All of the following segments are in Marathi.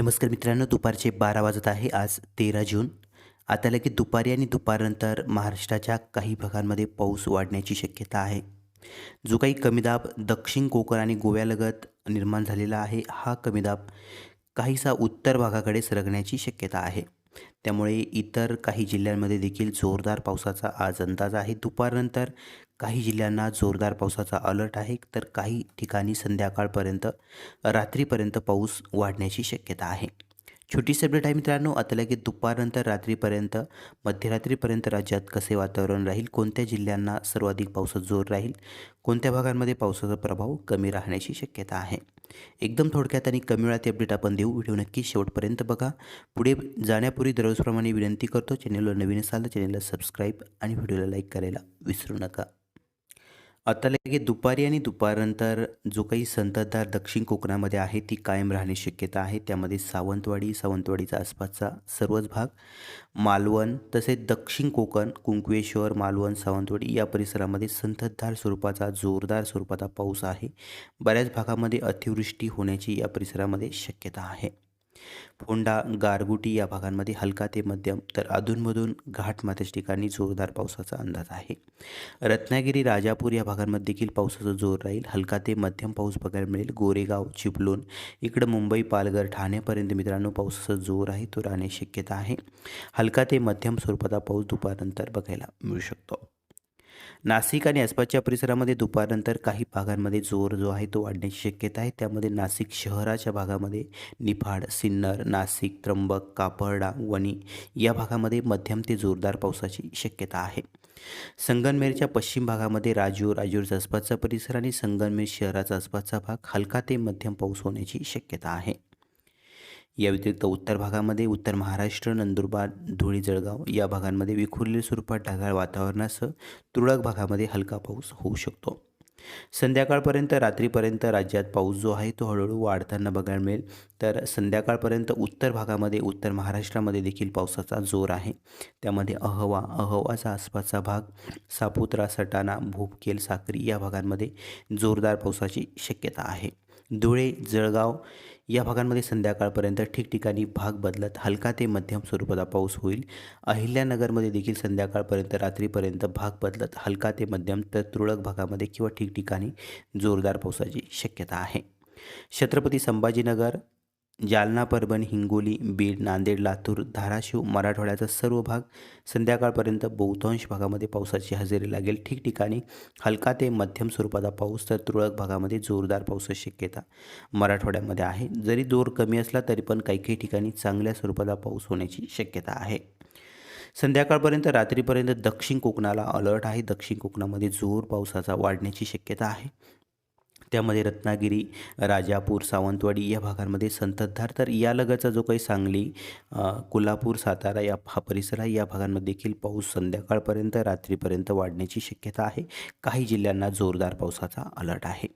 नमस्कार मित्रांनो दुपारचे बारा वाजत आहे आज तेरा जून. आता लगेच दुपारी आणि दुपारनंतर महाराष्ट्राच्या काही भागांमध्ये पाऊस वाढण्याची शक्यता आहे. जो काही कमी दाब दक्षिण कोकण आणि गोव्यालगत निर्माण झालेला आहे हा कमी दाब काहीसा उत्तर भागाकडे सरकण्याची शक्यता आहे. त्यामुळे इतर काही जिल्ह्यांमध्ये देखील जोरदार पावसाचा आज अंदाज आहे. दुपारनंतर काही जिल्ह्यांना जोरदार पावसाचा अलर्ट आहे तर काही ठिकाणी संध्याकाळपर्यंत रात्रीपर्यंत पाऊस वाढण्याची शक्यता आहे. छोटी अपडेट आहे मित्रांनो आता लगेच दुपारनंतर रात्रीपर्यंत मध्यरात्रीपर्यंत राज्यात कसे वातावरण राहील कोणत्या जिल्ह्यांना सर्वाधिक पावसात जोर राहील कोणत्या भागांमध्ये पावसाचा प्रभाव कमी राहण्याची शक्यता आहे. एकदम थोडक्यात आणि कमी वेळात अपडेट आपण देऊ व्हिडिओ नक्की शेवटपर्यंत बघा. पुढे जाण्यापूर्वी दररोजप्रमाणे विनंती करतो चॅनलवर नवीन असाल तर चॅनलला सबस्क्राईब आणि व्हिडिओला लाईक करायला विसरू नका. आता लगे दुपारी आणि दुपारनंतर जो काही संततधार दक्षिण कोकणामध्ये आहे ती कायम राहण्याची शक्यता आहे. त्यामध्ये सावंतवाडी सावंतवाडीचा आसपासचा सर्वच भाग मालवण तसेच दक्षिण कोकण कुंकवेश्वर मालवण सावंतवाडी या परिसरामध्ये संततधार स्वरूपाचा जोरदार स्वरूपाचा पाऊस आहे. बऱ्याच भागामध्ये अतिवृष्टी होण्याची या परिसरामध्ये शक्यता आहे. फोंडा गारगुटी या भागांमध्ये हलका ते मध्यम तर अधूनमधून घाटमाथ्याच्या ठिकाणी जोरदार पावसाचा अंदाज आहे. रत्नागिरी राजापूर या भागांमध्ये देखील पावसाचा जोर राहील. हलका ते मध्यम पाऊस बघायला मिळेल. गोरेगाव चिपळूण इकडं मुंबई पालघर ठाण्यापर्यंत मित्रांनो पावसाचा जोर आहे. तो राहण्याची शक्यता आहे. हलका ते मध्यम स्वरूपाचा पाऊस दुपारनंतर बघायला मिळू शकतो. नाशिक आणि आसपासच्या परिसरामध्ये दुपारनंतर काही भागांमध्ये जोर जो आहे तो वाढण्याची शक्यता आहे. त्यामध्ये नाशिक शहराच्या भागामध्ये निफाड सिन्नर नाशिक त्र्यंबक कापरडा वणी या भागामध्ये मध्यम ते जोरदार पावसाची शक्यता आहे. संगनमेरच्या पश्चिम भागामध्ये राजूर राजूरचा आसपासचा परिसर आणि संगनमेर शहराचा आसपासचा भाग हलका ते मध्यम पाऊस होण्याची शक्यता आहे. या व्यतिरिक्त उत्तर भागामध्ये उत्तर महाराष्ट्र नंदुरबार धुळे जळगाव या भागांमध्ये विखुरलेल्या स्वरूपात ढगाळ वातावरणासह तुरळक भागामध्ये हलका पाऊस होऊ शकतो. संध्याकाळपर्यंत रात्रीपर्यंत राज्यात पाऊस जो आहे तो हळूहळू वाढताना बघायला मिळेल. तर संध्याकाळपर्यंत उत्तर भागामध्ये उत्तर महाराष्ट्रामध्ये देखील पावसाचा जोर आहे. त्यामध्ये अहवा अहवाचा आसपासचा भाग सापुत्रा सटाणा भूपकेल साक्री या भागांमध्ये जोरदार पावसाची शक्यता आहे. धुळे जळगाव या भागांमध्ये संध्याकाळपर्यंत ठिकठिकाणी भाग बदलत हलका ते मध्यम स्वरूपाचा पाऊस होईल. अहिल्यानगरमध्ये देखील संध्याकाळपर्यंत रात्रीपर्यंत भाग बदलत हलका ते मध्यम तर तुरळक भागामध्ये किंवा ठिकठिकाणी जोरदार पावसाची शक्यता आहे. छत्रपती संभाजीनगर जालना परभणी हिंगोली बीड नांदेड लातूर धाराशिव मराठवाड्याचा सर्व भाग संध्याकाळपर्यंत बहुतांश भागामध्ये पावसाची हजेरी लागेल. ठिकठिकाणी हलका ते मध्यम स्वरूपाचा पाऊस तर तुरळक भागामध्ये जोरदार पावसाची शक्यता मराठवाड्यामध्ये आहे. जरी जोर कमी असला तरी पण काही काही ठिकाणी चांगल्या स्वरूपाचा पाऊस होण्याची शक्यता आहे. संध्याकाळपर्यंत रात्रीपर्यंत दक्षिण कोकणाला अलर्ट आहे. दक्षिण कोकणामध्ये जोर पावसाचा वाढण्याची शक्यता आहे. त्यामध्ये रत्नागिरी राजापूर सावंतवाडी या भागांमध्ये संततधार तर यालगतचा जो काही सांगली कोल्हापूर सातारा या हा परिसर आहे या भागांमध्ये देखील पाऊस संध्याकाळपर्यंत रात्रीपर्यंत वाढण्याची शक्यता आहे. काही जिल्ह्यांना जोरदार पावसाचा अलर्ट आहे.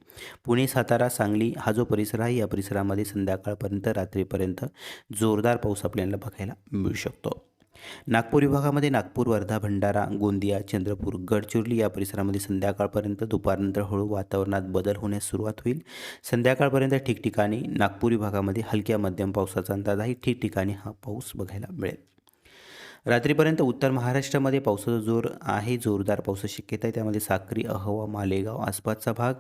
पुणे सातारा सांगली हा जो परिसर आहे या परिसरामध्ये संध्याकाळपर्यंत रात्रीपर्यंत जोरदार पाऊस आपल्याला बघायला मिळू शकतो. नागपूर विभागामध्ये नागपूर वर्धा भंडारा गोंदिया चंद्रपूर गडचिरोली या परिसरामध्ये संध्याकाळपर्यंत दुपारनंतर हळू वातावरणात बदल होण्यास सुरुवात होईल. संध्याकाळपर्यंत ठिकठिकाणी नागपूर विभागामध्ये हलक्या मध्यम पावसाचा अंदाज आहे ठिकठिकाणी हा पाऊस बघायला मिळेल. रात्रीपर्यंत उत्तर महाराष्ट्रामध्ये पावसाचा जोर आहे जोरदार पावसाची शक्यता आहे. त्यामध्ये साक्री अहवा मालेगाव आसपासचा भाग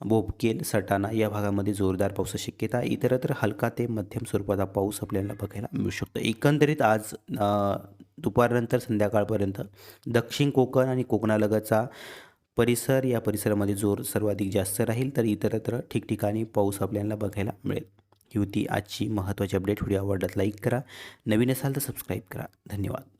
बोबकेल सटाणा या भागामध्ये जोरदार पावसाची शक्यता आहे. इतरत्र हलका ते मध्यम स्वरूपाचा पाऊस आपल्याला बघायला मिळू शकतो. एकंदरीत आज दुपारनंतर संध्याकाळपर्यंत दक्षिण कोकण आणि कोकणालगतचा परिसर या परिसरामध्ये जोर सर्वाधिक जास्त राहील तर इतरत्र ठिकठिकाणी पाऊस आपल्याला बघायला मिळेल. ही होती आजची महत्त्वाची अपडेट व्हिडिओ आवडल्यात लाईक करा. नवीन असाल तर सबस्क्राईब करा. धन्यवाद.